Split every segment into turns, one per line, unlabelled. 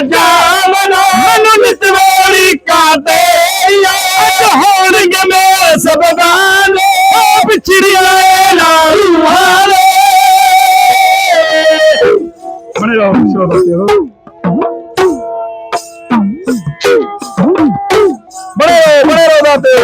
ਜਾਵਨਾ ਮੈਨੂੰ ਨਿਸਵਾਲੀ ਕਾਤੇ ਅੱਜ ਹੋਣਗੇ ਮੇਰੇ ਸਬਦਾਨੇ। ਪਿਛੜੀਆਂ ਨਾ ਰੂਹਾਨੇ। ਬਣੇ ਰਹੋ ਸ਼ੋਰ ਦੱਸਿਓ ਬੜੇ ਬੜੇ ਰੋਦਾ ਤੇ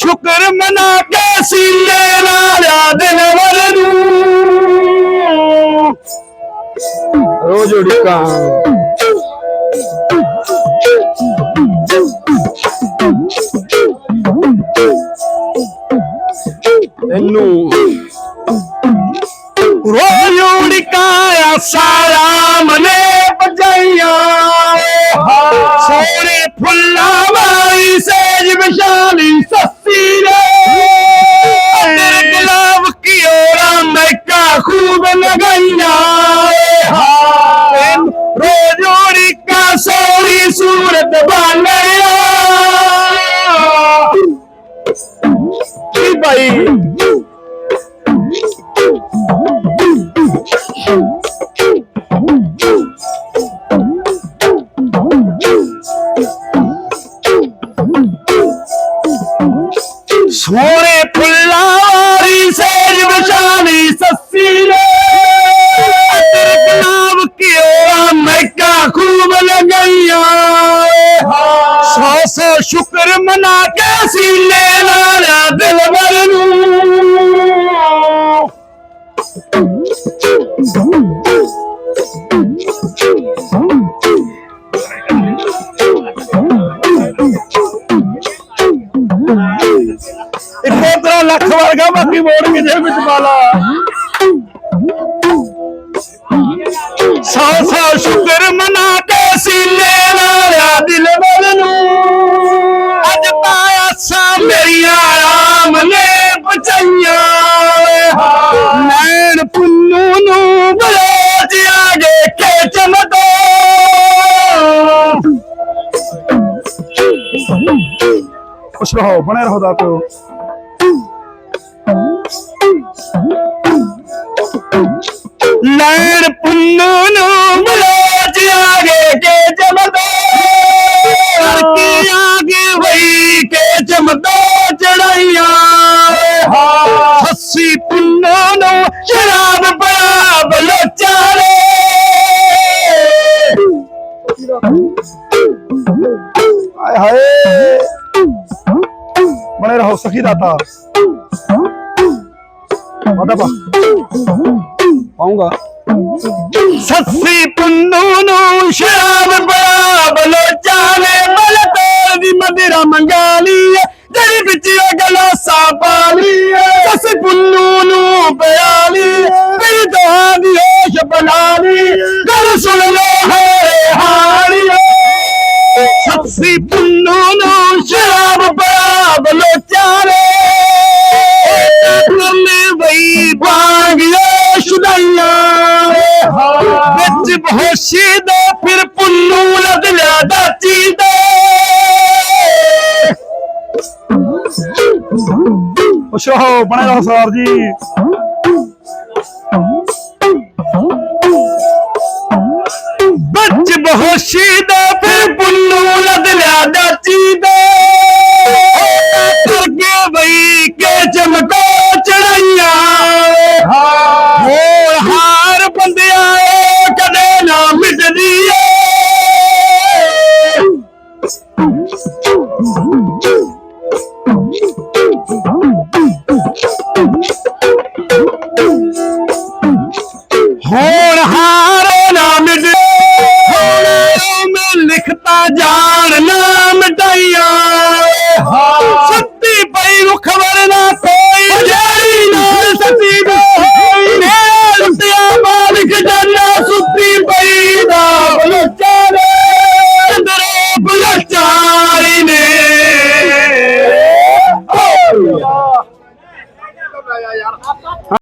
ਸ਼ੁਕਰ ਮਨਾ ਕੇ ਸੀਨੇ ਨਾਲ ਦਿਨ ਵਰ ਨੂੰ। ਰੋਜ ਉੜਕਾਂ ਤੈਨੂੰ ਰੋਜ ਉੜਕਾਇਆ ਸਾਰਾ ਮਨੇ ਬਜਾਈਆਂ ਸੋਹਣੇ ਫੁੱਲਾਂ ਵਾਲੀ ਸੇਜ ਵਿਸ਼ਾਲੀ ਸੱਸੀ ਸੋਹਣੇ ਫੁੱਲਾਂ ਵਾਲੀ ਸੇਜ ਵਿਸ਼ਾਲੀ ਸੱਸੀ ਰੇ ਤੇਰੇ ਗੁਲਾਬ ਕੀ ਓਰਾ ਮੈਕਾ ਖੂਬ ਲਗਾਈਆਂ ਸੌ ਸੌ ਸ਼ੁਕਰ ਮਨਾ ਕੇ ਸੀਨੇ ਵਰਗਾ ਮੋੜ ਕੇ ਜੇ ਵਿੱਚ ਪਾਲਾ ਸੌ ਸੌ ਸ਼ੁਕਰ ਮਨਾ ਕੇ ਸੀਨੇ ਨਾਲ ਦਿਲ ਵਰ ਨੂੰ। ਅੱਜ ਤਾਂ ਆਸਾਂ ਮੇਰੀਆਂ ਆਰਾਮ ਨੇ ਬਚਾਈਆਂ ਨੈਣ ਪੁੰਨੂ ਨੂੰ ਬਲੋਚ ਗੇ ਕੇ ਚਮਕੋ।
ਖੁਸ਼ ਰਹੋ, ਬਣੇ ਰਹੋ ਦਾਤੋ।
ਨੈਣ ਪੁੰਨੂ ਨੂੰ ਬਲੋਚ ਆਗੇ ਕੇ ਚਮਕੋ ਕਰਕੇ ਆਗੇ ਵਈ ਕੇ ਚਮਕੋ ਚੜਾਈਆਂ। ਹੱਸੀ ਪੁੰਨੂ ਨੂੰ ਸ਼ਰਾਬ ਪਿਆ ਬਲੋਚਾ ਰੇ
ਆਏ ਹਾਏ। ਬਣੇ ਰਹੋ ਸਖੀ ਦਾਤਾ। ਵਾਦਾ ਪਾ ਪਾਉਂਗਾ।
ਸੱਸੀ ਪੁੰਨੂ ਨੂੰ ਸ਼ਰਾਬ ਪਿਆ ਬਲੋਚਾ ਨੇ ਬਲ ਦੀ ਮਦਿਰਾ ਮੰਗਾ ਲਈ ਜਿਹੜੀ ਵਿੱਚ ਉਹ ਗਲਾਸਾ ਪਾ ਲਈ ਸੱਸੀ ਪੁੰਨੂ ਨੂੰ ਪਿਆ ਲਈ ਮੇਰੀ ਦੋਹਾਂ ਦੀ ਹੋਸ਼ ਬਣਾ ਲਈ ਗੱਲ ਸੁਣ ਲੋ ਹੈ ਹਾਰੀਏ ਸੱਸੀ ਵਿੱਚ ਬਹੋਸ਼ੀ ਦੇ, ਫਿਰ ਪੁੰਨੂ ਲਦ ਲਿਆ ਦਾਚੀ ਦੇ।
ਖੁਸ਼ ਰਹੋ, ਬਣੇ ਰਹੋ ਸਰ ਜੀ।
Who?